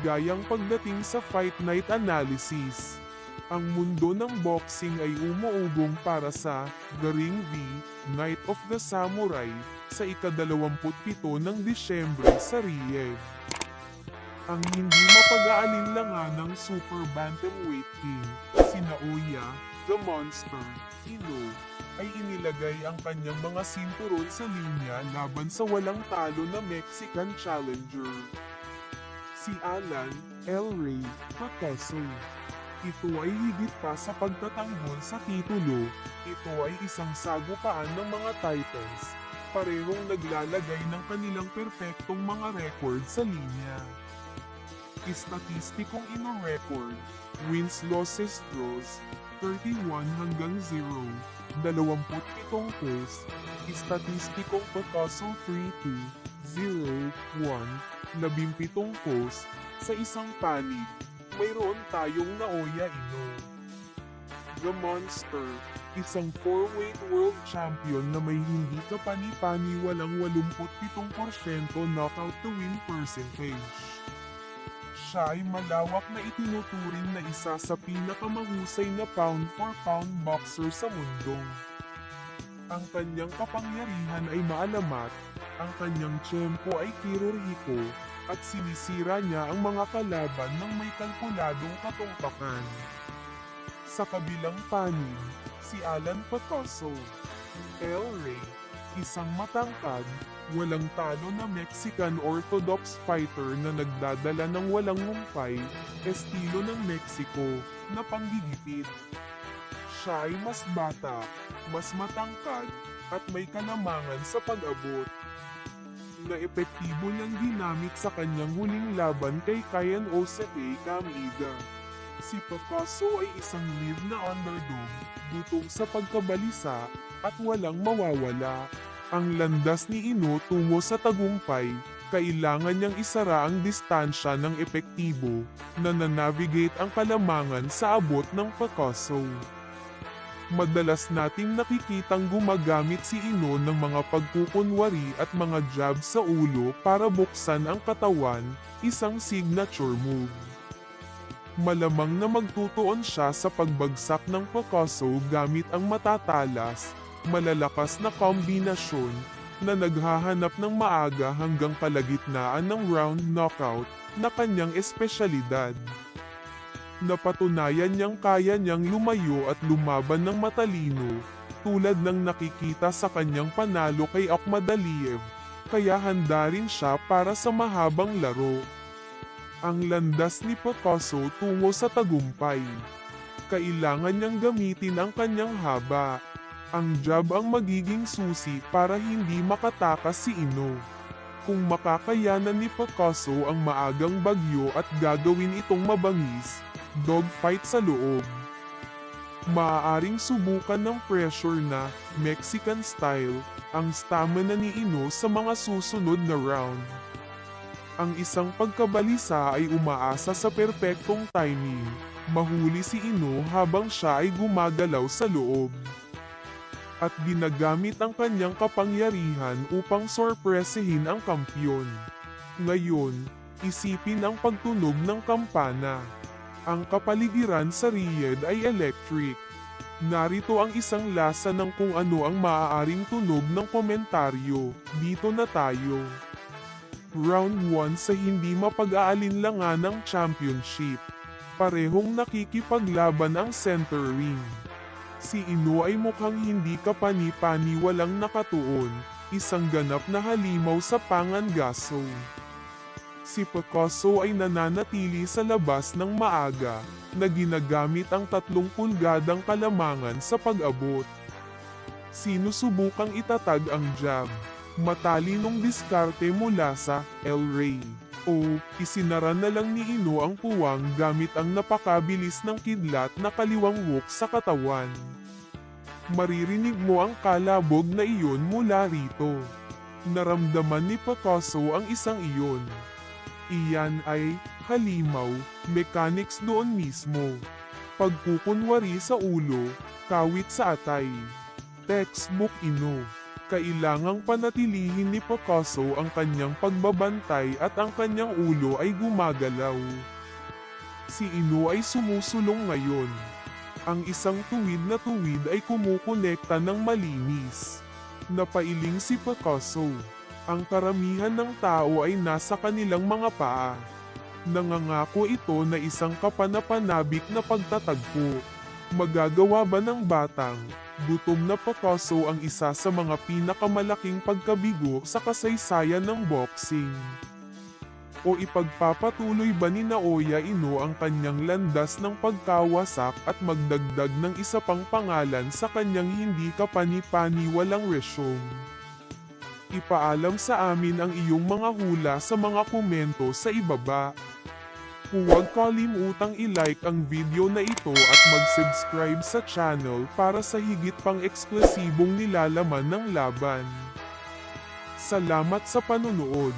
maligayang pagdating sa Fight Night Analysis. Ang mundo ng boxing ay umuugong para sa The Ring V, Night of the Samurai, sa ikadalawamputpito ng Disyembre sa Riyadh. Ang hindi mapag-aalinlangan ng Super Bantamweight King, si Naoya, The Monster, Ino, ay inilagay ang kanyang mga sinturon sa linya laban sa walang talo na Mexican challenger. Si Alan El Rey Pacaso. Ito ay higit pa sa pagtatanggol sa titulo. Ito ay isang sagupaan ng mga Titans. Parehong naglalagay ng kanilang perpektong mga record sa linya. Istatistikong ino-record, wins, losses, draws, 31 hanggang 0, 27 pulls, istatistikong Picasso 3-2, 0, 1, 17 pulls, sa isang panig, mayroon tayong Naoya Ino. The Monster, isang four-weight world champion na may hindi kapani-pani walang 87% knockout to win percentage siya ay malawak na itinuturing na isa sa pinakamahusay na pound-for-pound boxer sa mundo. Ang kanyang kapangyarihan ay maalamat, ang kanyang tiyempo ay kirurhiko, at sinisira niya ang mga kalaban ng may kalkuladong katungkakan. Sa kabilang panig, si Alan Pacoso, El Rey, isang matangkad, walang talo na Mexican Orthodox fighter na nagdadala ng walang humpay, estilo ng Mexico, na panggigipit. Siya ay mas bata, mas matangkad, at may kalamangan sa pag-abot. Na epektibo niyang ginamit sa kanyang huling laban kay Kayan Osepe Kamida. Si Picasso ay isang live na underdog, dutong sa pagkabalisa, at walang mawawala. Ang landas ni Ino tungo sa tagumpay, kailangan niyang isara ang distansya ng epektibo na nanavigate ang kalamangan sa abot ng Picasso. Madalas nating nakikitang gumagamit si Ino ng mga pagkukunwari at mga jab sa ulo para buksan ang katawan, isang signature move. Malamang na magtutuon siya sa pagbagsak ng Picasso gamit ang matatalas, malalakas na kombinasyon na naghahanap ng maaga hanggang kalagitnaan ng round knockout na kanyang espesyalidad. Napatunayan niyang kaya niyang lumayo at lumaban ng matalino, tulad ng nakikita sa kanyang panalo kay Akhmadaliev, kaya handa rin siya para sa mahabang laro. Ang landas ni Picasso tungo sa tagumpay. Kailangan niyang gamitin ang kanyang haba. Ang jab ang magiging susi para hindi makatakas si Ino. Kung makakayanan ni Picasso ang maagang bagyo at gagawin itong mabangis, dogfight sa loob. Maaaring subukan ng pressure na, Mexican style, ang stamina ni Ino sa mga susunod na round. Ang isang pagkabalisa ay umaasa sa perpektong timing, mahuli si Ino habang siya ay gumagalaw sa loob. At ginagamit ang kanyang kapangyarihan upang sorpresehin ang kampyon. Ngayon, isipin ang pagtunog ng kampana. Ang kapaligiran sa Riyadh ay electric. Narito ang isang lasa ng kung ano ang maaaring tunog ng komentaryo. Dito na tayo. Round 1 sa hindi mapag-aalinlangan ng championship. Parehong nakikipaglaban ang center ring. Si Ino ay mukhang hindi kapani-pani walang nakatuon, isang ganap na halimaw sa pangangaso. Si Picasso ay nananatili sa labas ng maaga, na ginagamit ang tatlong pulgadang kalamangan sa pag-abot. Sinusubukang itatag ang jab, matalinong diskarte mula sa El Rey. O, isinara na lang ni Ino ang puwang gamit ang napakabilis ng kidlat na kaliwang hook sa katawan. Maririnig mo ang kalabog na iyon mula rito. Naramdaman ni Picasso ang isang iyon. Iyan ay, halimaw, mechanics doon mismo. Pagkukunwari sa ulo, kawit sa atay. Textbook ino. Kailangang panatilihin ni Picasso ang kanyang pagbabantay at ang kanyang ulo ay gumagalaw. Si Ino ay sumusulong ngayon. Ang isang tuwid na tuwid ay kumukonekta ng malinis. Napailing si Picasso. Ang karamihan ng tao ay nasa kanilang mga paa. Nangangako ito na isang kapanapanabik na pagtatagpo. Magagawa ba ng batang, gutom na Picasso ang isa sa mga pinakamalaking pagkabigo sa kasaysayan ng boxing? O ipagpapatuloy ba ni Naoya Ino ang kanyang landas ng pagkawasak at magdagdag ng isa pang pangalan sa kanyang hindi kapani-pani walang resume? Ipaalam sa amin ang iyong mga hula sa mga komento sa ibaba. Huwag kalimutang i-like ang video na ito at mag-subscribe sa channel para sa higit pang eksklusibong nilalaman ng laban. Salamat sa panunood.